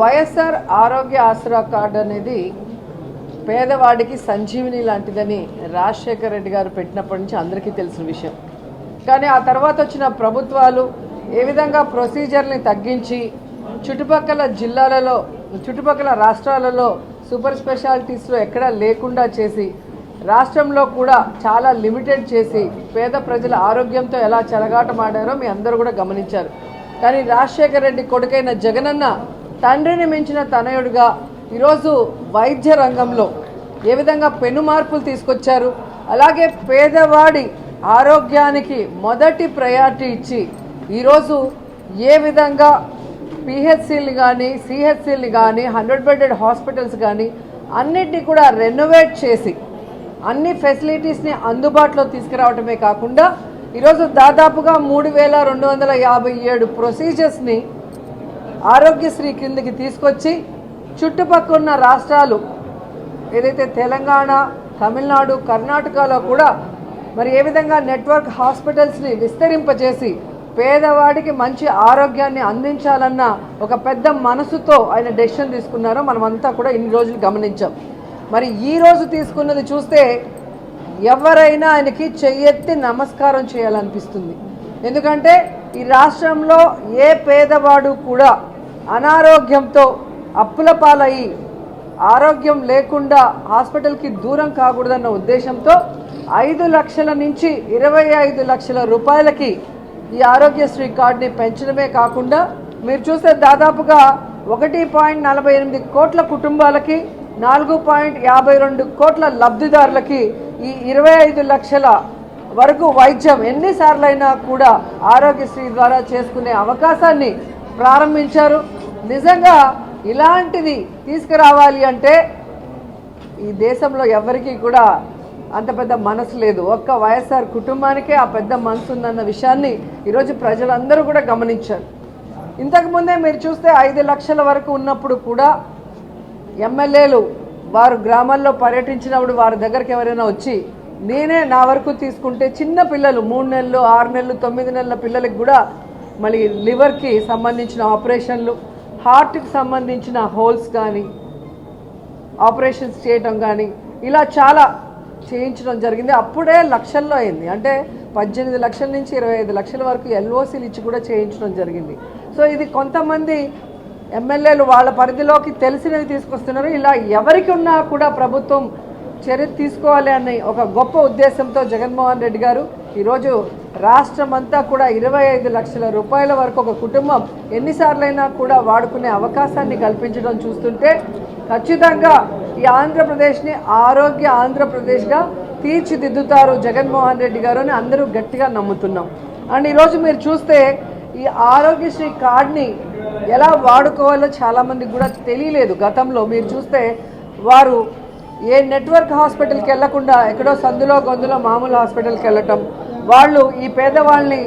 వైఎస్ఆర్ ఆరోగ్య ఆసరా కార్డు అనేది పేదవాడికి సంజీవిని లాంటిదని రాజశేఖర రెడ్డి గారు పెట్టినప్పటి నుంచి అందరికీ తెలిసిన విషయం. కానీ ఆ తర్వాత వచ్చిన ప్రభుత్వాలు ఏ విధంగా ప్రొసీజర్ని తగ్గించి చుట్టుపక్కల జిల్లాలలో చుట్టుపక్కల రాష్ట్రాలలో సూపర్ స్పెషాలిటీస్లో ఎక్కడా లేకుండా చేసి రాష్ట్రంలో కూడా చాలా లిమిటెడ్ చేసి పేద ప్రజల ఆరోగ్యంతో ఎలా చెలగాటమాడారో మీ అందరూ కూడా గమనించారు. కానీ రాజశేఖర రెడ్డి కొడుకైన జగనన్న తండ్రిని మించిన తనయుడుగా ఈరోజు వైద్య రంగంలో ఏ విధంగా పెను మార్పులు తీసుకొచ్చారు? అలాగే పేదవాడి ఆరోగ్యానికి మొదటి ప్రయారిటీ ఇచ్చి ఈరోజు ఏ విధంగా పిహెచ్సిలు కానీ సిహెచ్సిలు కానీ హండ్రెడ్ బెడెడ్ హాస్పిటల్స్ కానీ అన్నిటినీ కూడా రెనోవేట్ చేసి అన్ని ఫెసిలిటీస్ని అందుబాటులో తీసుకురావటమే కాకుండా ఈరోజు దాదాపుగా మూడు వేల రెండు వందల యాభై ఏడు ప్రొసీజర్స్ని ఆరోగ్యశ్రీ కిందకి తీసుకొచ్చి చుట్టుపక్కల రాష్ట్రాలు ఏదైతే తెలంగాణ తమిళనాడు కర్ణాటకలో కూడా మరి ఏ విధంగా నెట్వర్క్ హాస్పిటల్స్ని విస్తరింపజేసి పేదవాడికి మంచి ఆరోగ్యాన్ని అందించాలన్న ఒక పెద్ద మనసుతో ఆయన డెసిషన్ తీసుకున్నారో మనమంతా కూడా ఇన్ని రోజులు గమనించాం. మరి ఈ రోజు తీసుకున్నది చూస్తే ఎవరైనా ఆయనకి చెయ్యెత్తి నమస్కారం చేయాలనిపిస్తుంది. ఎందుకంటే ఈ రాష్ట్రంలో ఏ పేదవాడు కూడా అనారోగ్యంతో అప్పుల పాలయ్యి ఆరోగ్యం లేకుండా హాస్పిటల్కి దూరం కాకూడదన్న ఉద్దేశంతో ఐదు లక్షల నుంచి ఇరవై ఐదు లక్షల రూపాయలకి ఈ ఆరోగ్యశ్రీ కార్డుని పెంచడమే కాకుండా మీరు చూస్తే దాదాపుగా ఒకటి పాయింట్ నలభై ఎనిమిది కోట్ల కుటుంబాలకి నాలుగు పాయింట్ యాభై రెండు కోట్ల లబ్ధిదారులకి ఈ ఇరవై ఐదు లక్షల వరకు వైద్యం ఎన్నిసార్లైనా కూడా ఆరోగ్యశ్రీ ద్వారా చేసుకునే అవకాశాన్ని ప్రారంభించారు. నిజంగా ఇలాంటిది తీసుకురావాలి అంటే ఈ దేశంలో ఎవరికీ కూడా అంత పెద్ద మనసు లేదు. ఒక్క వైఎస్ఆర్ కుటుంబానికే ఆ పెద్ద మనసు ఉందన్న విషయాన్ని ఈరోజు ప్రజలందరూ కూడా గమనించారు. ఇంతకుముందే మీరు చూస్తే ఐదు లక్షల వరకు ఉన్నప్పుడు కూడా ఎమ్మెల్యేలు వారు గ్రామాల్లో పర్యటించినప్పుడు వారి దగ్గరికి ఎవరైనా వచ్చి నేనే నా వరకు తీసుకుంటే చిన్న పిల్లలు మూడు నెలలు ఆరు నెలలు తొమ్మిది నెలల పిల్లలకి కూడా మళ్ళీ లివర్కి సంబంధించిన ఆపరేషన్లు హార్ట్కి సంబంధించిన హోల్స్ కానీ ఆపరేషన్స్ చేయటం కానీ ఇలా చాలా చేయించడం జరిగింది. అప్పుడే లక్షల్లో అయింది. అంటే పద్దెనిమిది లక్షల నుంచి ఇరవై ఐదు లక్షల వరకు ఎల్ఓసీలు ఇచ్చి కూడా చేయించడం జరిగింది. సో ఇది కొంతమంది ఎమ్మెల్యేలు వాళ్ళ పరిధిలోకి తెలిసినవి తీసుకొస్తున్నారు. ఇలా ఎవరికి ఉన్నా కూడా ప్రభుత్వం చర్య తీసుకోవాలి అనే ఒక గొప్ప ఉద్దేశంతో జగన్మోహన్ రెడ్డి గారు ఈరోజు రాష్ట్రం అంతా కూడా ఇరవై ఐదు లక్షల రూపాయల వరకు ఒక కుటుంబం ఎన్నిసార్లైనా కూడా వాడుకునే అవకాశాన్ని కల్పించడం చూస్తుంటే ఖచ్చితంగా ఈ ఆంధ్రప్రదేశ్ని ఆరోగ్య ఆంధ్రప్రదేశ్గా తీర్చిదిద్దుతారు జగన్మోహన్ రెడ్డి గారు అని అందరూ గట్టిగా నమ్ముతున్నాం. అండ్ ఈరోజు మీరు చూస్తే ఈ ఆరోగ్యశ్రీ కార్డ్ని ఎలా వాడుకోవాలో చాలామందికి కూడా తెలియలేదు. గతంలో మీరు చూస్తే వారు ఏ నెట్వర్క్ హాస్పిటల్కి వెళ్ళకుండా ఎక్కడో సందులో గొంతులో మామూలు హాస్పిటల్కి వెళ్ళటం. వాళ్ళు ఈ పేదవాళ్ళని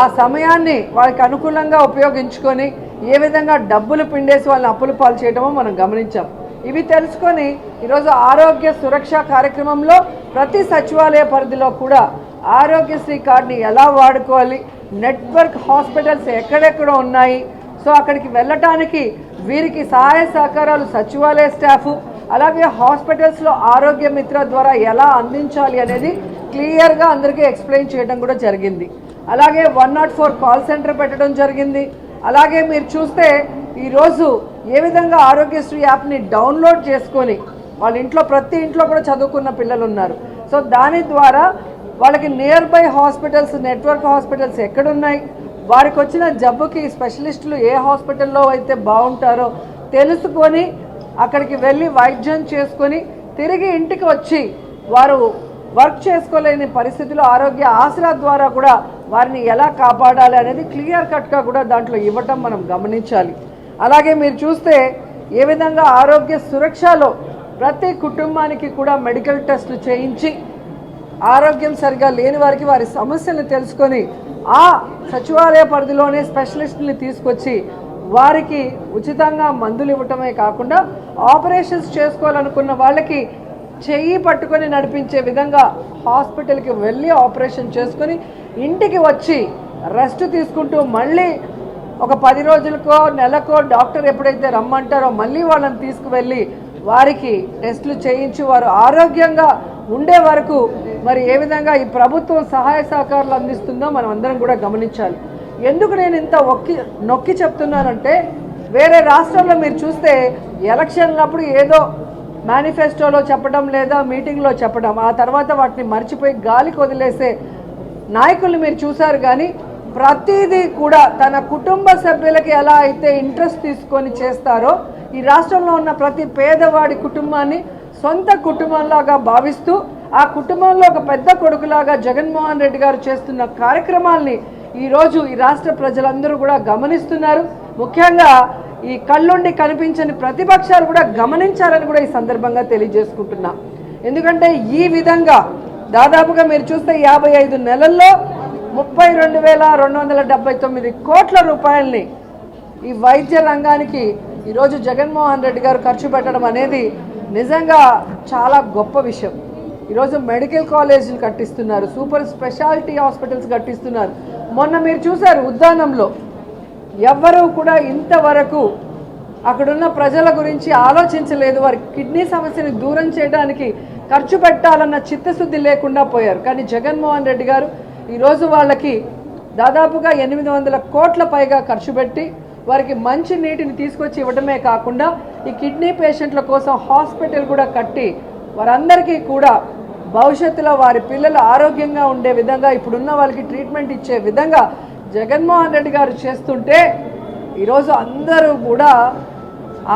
ఆ సమయాన్ని వాళ్ళకి అనుకూలంగా ఉపయోగించుకొని ఏ విధంగా డబ్బులు పిండేసి వాళ్ళని అప్పులు పాలు చేయడమో మనం గమనించాం. ఇవి తెలుసుకొని ఈరోజు ఆరోగ్య సురక్ష కార్యక్రమంలో ప్రతి సచివాలయ పరిధిలో కూడా ఆరోగ్యశ్రీ కార్డుని ఎలా వాడుకోవాలి నెట్వర్క్ హాస్పిటల్స్ ఎక్కడెక్కడ ఉన్నాయి సో అక్కడికి వెళ్ళటానికి వీరికి సహాయ సహకారాలు సచివాలయ స్టాఫ్ అలాగే హాస్పిటల్స్లో ఆరోగ్య మిత్ర ద్వారా ఎలా అందించాలి అనేది క్లియర్గా అందరికీ ఎక్స్ప్లెయిన్ చేయడం కూడా జరిగింది. అలాగే one not four call centre పెట్టడం జరిగింది. అలాగే మీరు చూస్తే ఈరోజు ఏ విధంగా ఆరోగ్యశ్రీ యాప్ని డౌన్లోడ్ చేసుకొని వాళ్ళ ఇంట్లో ప్రతి ఇంట్లో కూడా చదువుకున్న పిల్లలు ఉన్నారు. సో దాని ద్వారా వాళ్ళకి near by hospitals network hospitals ఎక్కడున్నాయి? వారికి వచ్చిన జబ్బుకి స్పెషలిస్టులు ఏ హాస్పిటల్లో అయితే బాగుంటారో తెలుసుకొని అక్కడికి వెళ్ళి వైద్యం చేసుకొని తిరిగి ఇంటికి వచ్చి వారు వర్క్ చేసుకోలేని పరిస్థితిలో ఆరోగ్య ఆసరా ద్వారా కూడా వారిని ఎలా కాపాడాలి అనేది క్లియర్ కట్గా కూడా దాంట్లో ఇవ్వటం మనం గమనించాలి. అలాగే మీరు చూస్తే ఏ విధంగా ఆరోగ్య సురక్షలో ప్రతి కుటుంబానికి కూడా మెడికల్ టెస్టులు చేయించి ఆరోగ్యం సరిగా లేని వారికి వారి సమస్యలను తెలుసుకొని ఆ సచివాలయ పరిధిలోనే స్పెషలిస్టుని తీసుకొచ్చి వారికి ఉచితంగా మందులు ఇవ్వటమే కాకుండా ఆపరేషన్స్ చేసుకోవాలనుకున్న వాళ్ళకి చెయ్యి పట్టుకొని నడిపించే విధంగా హాస్పిటల్కి వెళ్ళి ఆపరేషన్ చేసుకొని ఇంటికి వచ్చి రెస్ట్ తీసుకుంటూ మళ్ళీ ఒక పది రోజులకో నెలకో డాక్టర్ ఎప్పుడైతే రమ్మంటారో మళ్ళీ వాళ్ళని తీసుకువెళ్ళి వారికి టెస్టులు చేయించి వారు ఆరోగ్యంగా ఉండే వరకు మరి ఏ విధంగా ఈ ప్రభుత్వం సహాయ సహకారాలు అందిస్తుందో మనం అందరం కూడా గమనించాలి. ఎందుకు నేను ఇంత ఒక్కి నొక్కి చెప్తున్నానంటే వేరే రాష్ట్రంలో మీరు చూస్తే ఎలక్షన్లప్పుడు ఏదో మేనిఫెస్టోలో చెప్పడం లేదా మీటింగ్లో చెప్పడం ఆ తర్వాత వాటిని మర్చిపోయి గాలికి వదిలేసే నాయకులు మీరు చూశారు కానీ ప్రతిదీ కూడా తన కుటుంబ సభ్యులకి ఎలా అయితే ఇంట్రెస్ట్ తీసుకొని చేస్తారో ఈ రాష్ట్రంలో ఉన్న ప్రతి పేదవాడి కుటుంబాన్ని సొంత కుటుంబంలాగా భావిస్తూ ఆ కుటుంబంలో ఒక పెద్ద కొడుకులాగా జగన్మోహన్ రెడ్డి గారు చేస్తున్న కార్యక్రమాల్ని ఈరోజు ఈ రాష్ట్ర ప్రజలందరూ కూడా గమనిస్తున్నారు. ముఖ్యంగా ఈ కళ్ళుండి కనిపించని ప్రతిపక్షాలు కూడా గమనించాలని కూడా ఈ సందర్భంగా తెలియజేసుకుంటున్నా. ఎందుకంటే ఈ విధంగా దాదాపుగా మీరు చూస్తే యాభై ఐదు నెలల్లో ముప్పై రెండు వేల రెండు వందల డెబ్బై తొమ్మిది కోట్ల రూపాయల్ని ఈ వైద్య రంగానికి ఈరోజు జగన్మోహన్ రెడ్డి గారు ఖర్చు పెట్టడం అనేది నిజంగా చాలా గొప్ప విషయం. ఈరోజు మెడికల్ కాలేజీలు కట్టిస్తున్నారు సూపర్ స్పెషాలిటీ హాస్పిటల్స్ కట్టిస్తున్నారు. మొన్న మీరు చూశారు ఉద్దానంలో. ఎవ్వరూ కూడా ఇంతవరకు అక్కడున్న ప్రజల గురించి ఆలోచించలేదు. వారి కిడ్నీ సమస్యని దూరం చేయడానికి ఖర్చు పెట్టాలన్న చిత్తశుద్ధి లేకుండా పోయారు. కానీ జగన్మోహన్ రెడ్డి గారు ఈరోజు వాళ్ళకి దాదాపుగా ఎనిమిది వందల కోట్ల పైగా ఖర్చు పెట్టి వారికి మంచి నీటిని తీసుకొచ్చి ఇవ్వడమే కాకుండా ఈ కిడ్నీ పేషెంట్ల కోసం హాస్పిటల్ కూడా కట్టి వారందరికీ కూడా భవిష్యత్తులో వారి పిల్లలు ఆరోగ్యంగా ఉండే విధంగా ఇప్పుడున్న వాళ్ళకి ట్రీట్మెంట్ ఇచ్చే విధంగా జగన్మోహన్ రెడ్డి గారు చేస్తుంటే ఈరోజు అందరూ కూడా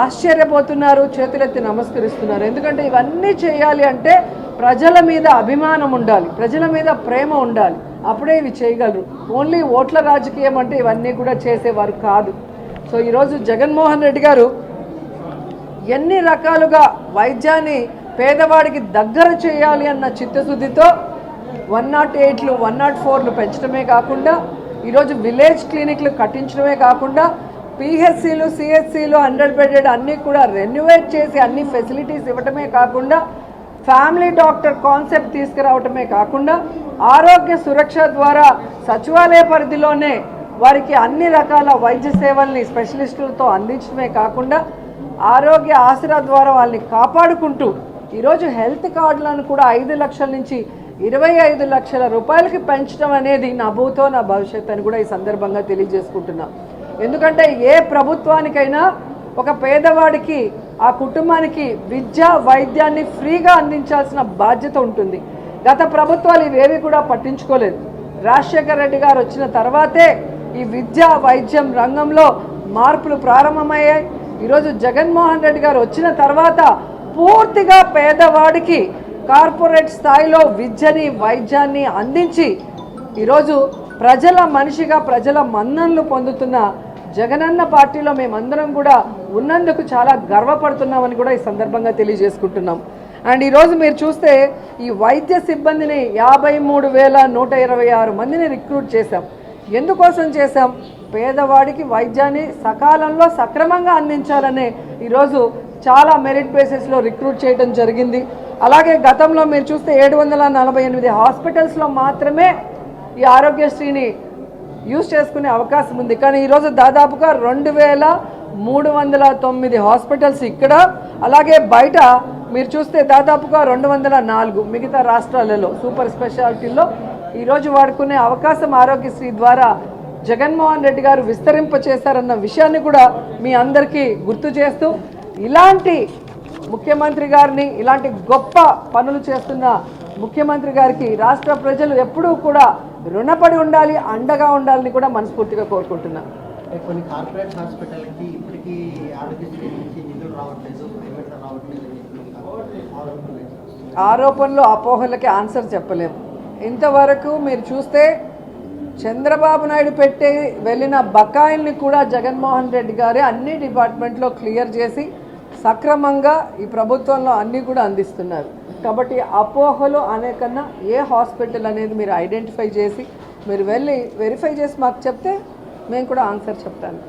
ఆశ్చర్యపోతున్నారు చేతులెత్తి నమస్కరిస్తున్నారు. ఎందుకంటే ఇవన్నీ చేయాలి అంటే ప్రజల మీద అభిమానం ఉండాలి ప్రజల మీద ప్రేమ ఉండాలి. అప్పుడే ఇవి చేయగలరు. ఓన్లీ ఓట్ల రాజకీయం అంటే ఇవన్నీ కూడా చేసేవారు కాదు. సో ఈరోజు జగన్మోహన్ రెడ్డి గారు ఎన్ని రకాలుగా వైద్యాన్ని పేదవాడికి దగ్గర చేయాలి అన్న చిత్తశుద్ధితో వన్ నాట్ ఎయిట్లు వన్ నాట్ ఫోర్లు పెంచడమే కాకుండా ఈరోజు విలేజ్ క్లినిక్లు కట్టించడమే కాకుండా పిహెచ్సిలు సిహెచ్సిలు హండ్రెడ్ బెడెడ్ అన్నీ కూడా రెన్యువేట్ చేసి అన్ని ఫెసిలిటీస్ ఇవ్వటమే కాకుండా ఫ్యామిలీ డాక్టర్ కాన్సెప్ట్ తీసుకురావటమే కాకుండా ఆరోగ్య సురక్ష ద్వారా సచివాలయ పరిధిలోనే వారికి అన్ని రకాల వైద్య సేవల్ని స్పెషలిస్టులతో అందించడమే కాకుండా ఆరోగ్య ఆసరా ద్వారా వాళ్ళని కాపాడుకుంటూ ఈరోజు హెల్త్ కార్డులను కూడా ఐదు లక్షల నుంచి ఇరవై ఐదు లక్షల రూపాయలకి పెంచడం అనేది నా భూతో నా భవిష్యత్ అని కూడా ఈ సందర్భంగా తెలియజేసుకుంటున్నా. ఎందుకంటే ఏ ప్రభుత్వానికైనా ఒక పేదవాడికి ఆ కుటుంబానికి విద్య వైద్యాన్ని ఫ్రీగా అందించాల్సిన బాధ్యత ఉంటుంది. గత ప్రభుత్వాలు ఇవేవి కూడా పట్టించుకోలేదు. రాజశేఖర రెడ్డి గారు వచ్చిన తర్వాతే ఈ విద్య వైద్యం రంగంలో మార్పులు ప్రారంభమయ్యాయి. ఈరోజు జగన్మోహన్ రెడ్డి గారు వచ్చిన తర్వాత పూర్తిగా పేదవాడికి కార్పొరేట్ స్థాయిలో విద్యని వైద్యాన్ని అందించి ఈరోజు ప్రజల మనిషిగా ప్రజల మన్ననలు పొందుతున్న జగనన్న పార్టీలో మేమందరం కూడా ఉన్నందుకు చాలా గర్వపడుతున్నామని కూడా ఈ సందర్భంగా తెలియజేసుకుంటున్నాం. అండ్ ఈరోజు మీరు చూస్తే ఈ వైద్య సిబ్బందిని యాభై మూడు వేల నూట ఇరవై ఆరు మందిని రిక్రూట్ చేశాం. ఎందుకోసం చేశాం? పేదవాడికి వైద్యాన్ని సకాలంలో సక్రమంగా అందించాలనే ఈరోజు చాలా మెరిట్ బేసిస్లో రిక్రూట్ చేయడం జరిగింది. అలాగే గతంలో మీరు చూస్తే ఏడు వందల నలభై ఎనిమిది హాస్పిటల్స్లో మాత్రమే ఈ ఆరోగ్యశ్రీని యూజ్ చేసుకునే అవకాశం ఉంది. కానీ ఈరోజు దాదాపుగా రెండు వేల మూడు వందల తొమ్మిది హాస్పిటల్స్ ఇక్కడ. అలాగే బయట మీరు చూస్తే దాదాపుగా రెండు వందల నాలుగు మిగతా రాష్ట్రాలలో సూపర్ స్పెషాలిటీల్లో ఈరోజు వాడుకునే అవకాశం ఆరోగ్యశ్రీ ద్వారా జగన్మోహన్ రెడ్డి గారు విస్తరింప చేశారన్న విషయాన్ని కూడా మీ అందరికీ గుర్తు చేస్తూ ఇలాంటి ముఖ్యమంత్రి గారిని ఇలాంటి గొప్ప పనులు చేస్తున్న ముఖ్యమంత్రి గారికి రాష్ట్ర ప్రజలు ఎప్పుడూ కూడా రుణపడి ఉండాలి అండగా ఉండాలని కూడా మనస్ఫూర్తిగా కోరుకుంటున్నాను అంటే కొన్ని కార్పొరేట్ హాస్పిటల్కి ఇప్పటికీ ఆరోగ్యశ్రీ నుంచి నిధులు రావట్లేదు రావట్లేదు. ఆరోపణలు అపోహలకి ఆన్సర్ చెప్పలేము ఇంతవరకు మీరు చూస్తే చంద్రబాబు నాయుడు పెట్టి వెళ్ళిన బకాయిల్ని కూడా జగన్మోహన్ రెడ్డి గారే అన్ని డిపార్ట్మెంట్లో క్లియర్ చేసి సక్రమంగా ఈ ప్రభుత్వంలో అన్నీ కూడా అందిస్తున్నారు. కాబట్టి అపోహలు అనే కన్నా ఏ హాస్పిటల్ అనేది మీరు ఐడెంటిఫై చేసి మీరు వెళ్ళి వెరిఫై చేసి మాకు చెప్తే మేము కూడా ఆన్సర్ చెప్తాను.